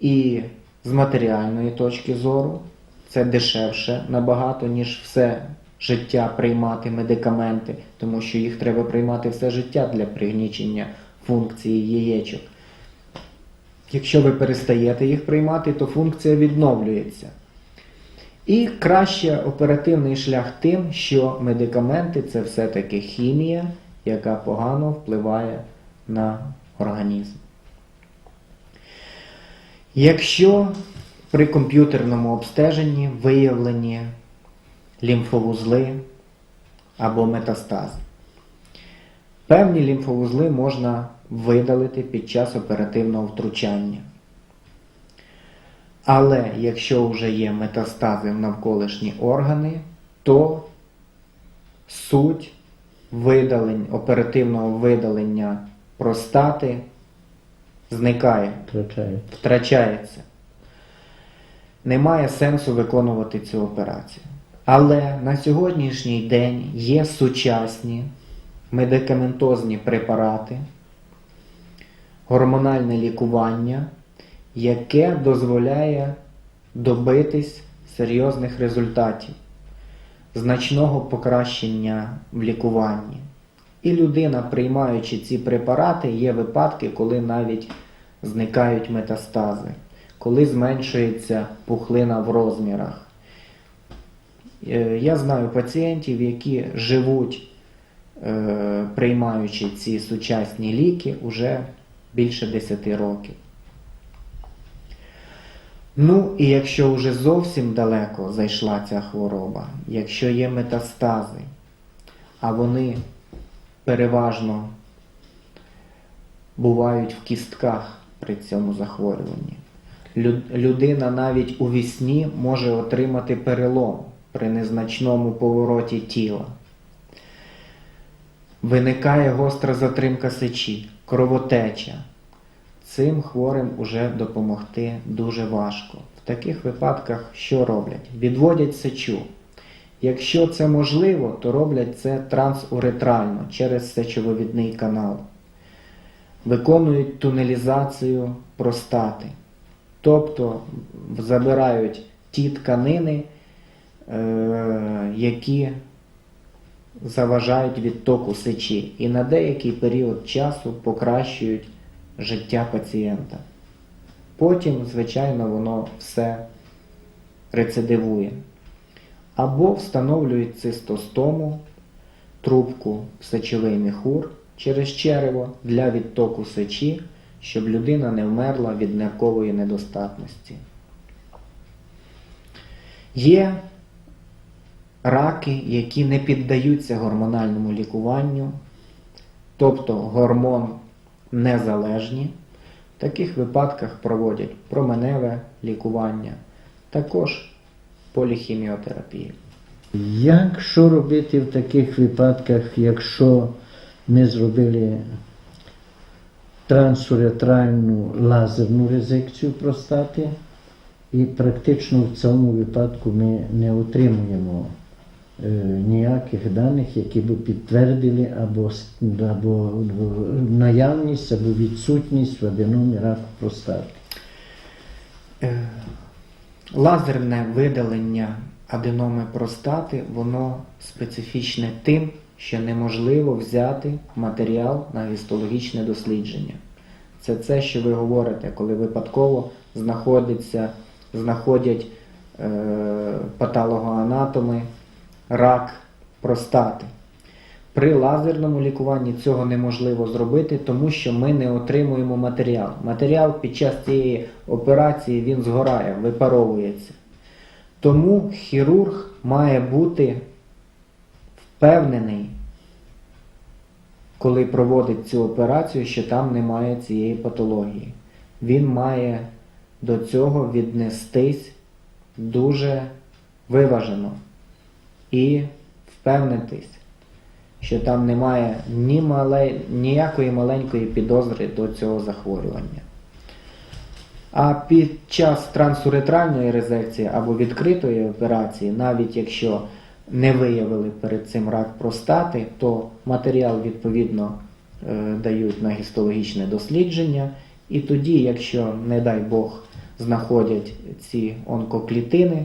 І з матеріальної точки зору це дешевше набагато, ніж все життя приймати медикаменти, тому що їх треба приймати все життя для пригнічення функції яєчок. Якщо ви перестаєте їх приймати, то функція відновлюється. І краще оперативний шлях тим, що медикаменти це все-таки хімія, яка погано впливає на організм. Якщо при комп'ютерному обстеженні виявлені лімфовузли або метастази, певні лімфовузли можна видалити під час оперативного втручання. Але якщо вже є метастази в навколишні органи, то суть видалень, оперативного видалення простати зникає, Втрачають. втрачається. Немає сенсу виконувати цю операцію. Але на сьогоднішній день є сучасні медикаментозні препарати, гормональне лікування, яке дозволяє добитись серйозних результатів, значного покращення в лікуванні. І людина, приймаючи ці препарати, є випадки, коли навіть зникають метастази, коли зменшується пухлина в розмірах. Е, Я знаю пацієнтів, які живуть, е, приймаючи ці сучасні ліки, уже більше 10 років. Ну і якщо вже зовсім далеко зайшла ця хвороба, якщо є метастази, а вони переважно бувають в кістках при цьому захворюванні. Людина навіть у вісні може отримати перелом при незначному повороті тіла. Виникає гостра затримка сечі, кровотеча. Цим хворим уже допомогти дуже важко. В таких випадках що роблять? Відводять сечу. Якщо це можливо, то роблять це трансуретрально через сечовивідний канал. Виконують тунелізацію простати. Тобто забирають ті тканини, е, які заважають відтоку сечі і на деякий період часу покращують життя пацієнта. Потім, звичайно, воно все рецидивує. Або встановлюють цистостому, трубку сечовий міхур через черево для відтоку сечі, щоб людина не вмерла від ниркової недостатності. Є раки, які не піддаються гормональному лікуванню, тобто гормон незалежні. В таких випадках проводять променеве лікування, також поліхіміотерапію. Як що робити в таких випадках, якщо ми зробили трансуретральну лазерну резекцію простати, і практично в цьому випадку ми не отримуємо е, ніяких даних, які б підтвердили або, або наявність, або відсутність в аденомі раку простати. Лазерне видалення аденоми простати, воно специфічне тим, що неможливо взяти матеріал на гістологічне дослідження. Це це, що ви говорите, коли випадково знаходиться, знаходять е, патологоанатоми рак простати. При лазерному лікуванні цього неможливо зробити, тому що ми не отримуємо матеріал. Матеріал під час цієї операції він згорає, випаровується. Тому хірург має бути впевнений, коли проводить цю операцію, що там немає цієї патології. Він має до цього віднестись дуже виважено і впевнитись, що там немає ні мале... ніякої маленької підозри до цього захворювання. А під час трансуретральної резекції або відкритої операції, навіть якщо не виявили перед цим рак простати, то матеріал відповідно е, дають на гістологічне дослідження. І тоді, якщо, не дай Бог, знаходять ці онкоклітини,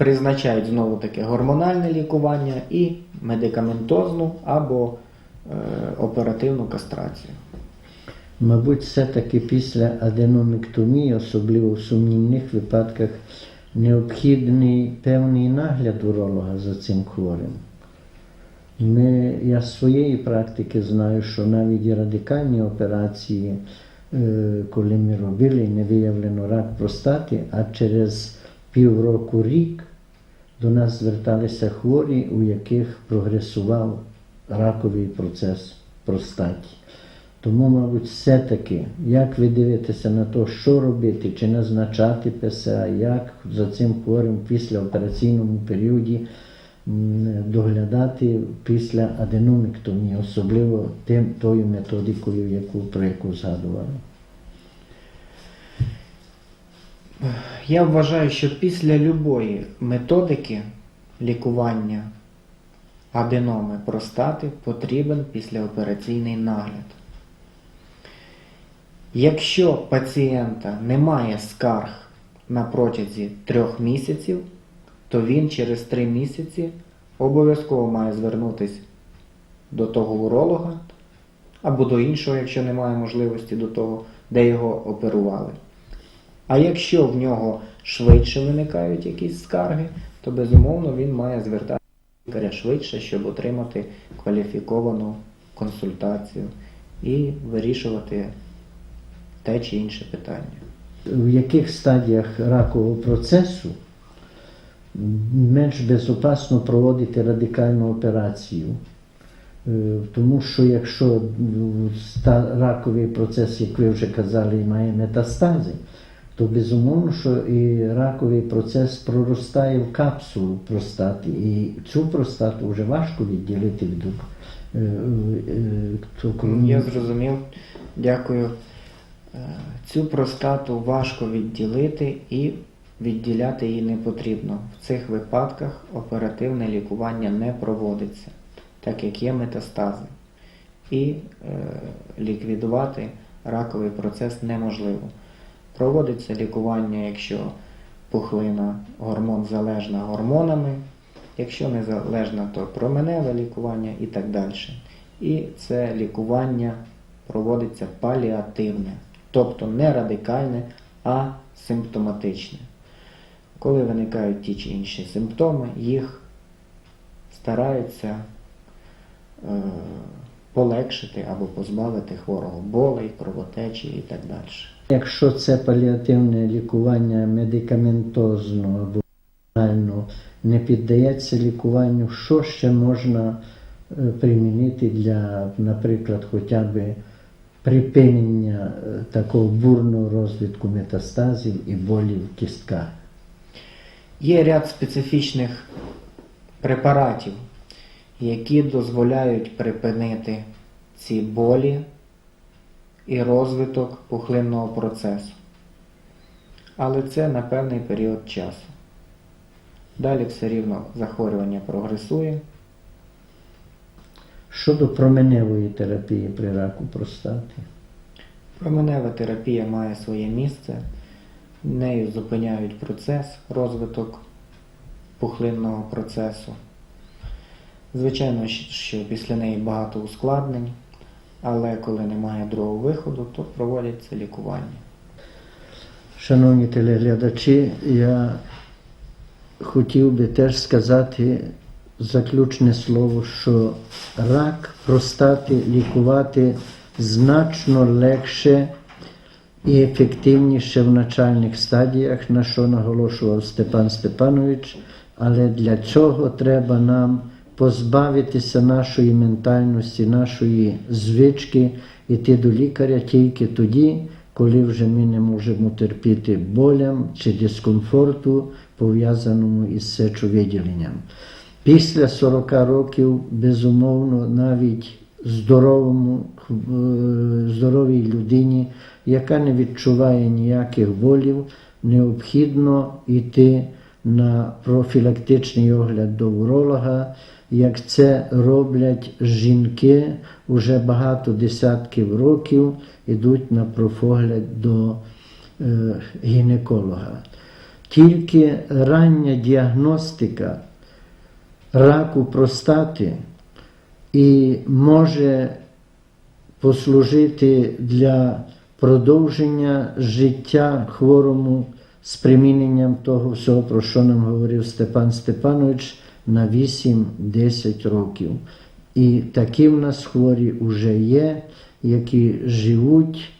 призначають знову таки гормональне лікування і медикаментозну або е, оперативну кастрацію. Мабуть, все-таки після аденомектомії, особливо в сумнівних випадках, необхідний певний нагляд уролога за цим хворим. Ми, я з своєї практики знаю, що навіть радикальні операції, е, коли ми робили, не виявлено рак простати, а через півроку рік до нас зверталися хворі, у яких прогресував раковий процес простаті. Тому, мабуть, все-таки, як ви дивитеся на те, що робити, чи назначати ПСА, як за цим хворим в післяопераційному періоді доглядати після аденомектомії, особливо тим, тою методикою, яку, про яку згадували. Я вважаю, що після любої методики лікування аденоми простати потрібен післяопераційний нагляд. Якщо пацієнта немає скарг на протязі трьох місяців, то він через три місяці обов'язково має звернутися до того уролога або до іншого, якщо немає можливості до того, де його оперували. А якщо в нього швидше виникають якісь скарги, то безумовно він має звертатися лікаря швидше, щоб отримати кваліфіковану консультацію і вирішувати те чи інше питання. В яких стадіях ракового процесу менш безопасно проводити радикальну операцію? Е, Тому що якщо раковий процес, як ви вже казали, має метастази, то безумовно, що і раковий процес проростає в капсулу простати. І цю простату вже важко відділити від е, е, цукру. Я зрозумів, дякую. Е, Цю простату важко відділити і відділяти її не потрібно. В цих випадках оперативне лікування не проводиться, так як є метастази. І е, ліквідувати раковий процес неможливо. Проводиться лікування, якщо пухлина гормон залежна гормонами, якщо не залежна, то променеве лікування і так далі. І це лікування проводиться паліативне, тобто не радикальне, а симптоматичне. Коли виникають ті чи інші симптоми, їх стараються е, полегшити або позбавити хворого болей, кровотечі і так далі. Якщо це паліативне лікування медикаментозно або реально не піддається лікуванню, що ще можна е, примінити для, наприклад, хоча б припинення е, такого бурного розвитку метастазів і болів в кістках? Є ряд специфічних препаратів, які дозволяють припинити ці болі і розвиток пухлинного процесу. Але це на певний період часу. Далі все рівно захворювання прогресує. Щодо променевої терапії при раку простати? Променева терапія має своє місце, нею зупиняють процес, розвиток пухлинного процесу. Звичайно, що після неї багато ускладнень, але коли немає другого виходу, то проводяться лікування. Шановні телеглядачі, я хотів би теж сказати заключне слово, що рак простати лікувати значно легше і ефективніше в начальних стадіях, на що наголошував Степан Степанович, але для цього треба нам позбавитися нашої ментальності, нашої звички, йти до лікаря тільки тоді, коли вже ми не можемо терпіти болям чи дискомфорту, пов'язаному із сечовиділенням. Після 40 років, безумовно, навіть здоровому, е, здоровій людині, яка не відчуває ніяких болів, необхідно йти на профілактичний огляд до уролога, як це роблять жінки уже багато десятків років, ідуть на профогляд до е, гінеколога. Тільки рання діагностика раку простати і може послужити для продовження життя хворому з приміненням того всього, про що нам говорив Степан Степанович, на 8-10 років. І такі в нас хворі вже є, які живуть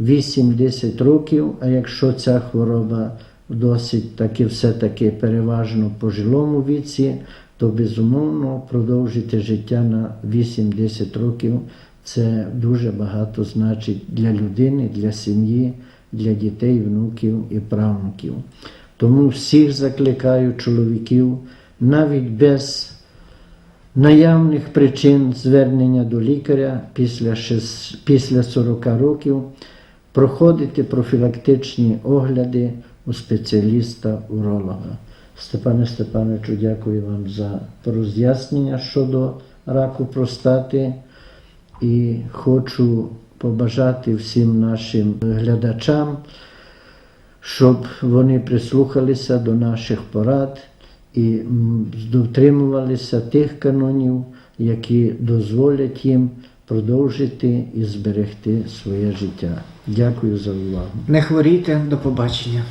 8-10 років, а якщо ця хвороба досить таки все-таки переважно в пожилому віці, то безумовно продовжити життя на 8-10 років це дуже багато значить для людини, для сім'ї, для дітей, внуків і правнуків. Тому всіх закликаю чоловіків навіть без наявних причин звернення до лікаря після, шес- після 40 років проходити профілактичні огляди у спеціаліста-уролога. Степане Степановичу, дякую вам за роз'яснення щодо раку простати і хочу побажати всім нашим глядачам, щоб вони прислухалися до наших порад і дотримувалися тих канонів, які дозволять їм продовжити і зберегти своє життя. Дякую за увагу. Не хворійте, до побачення.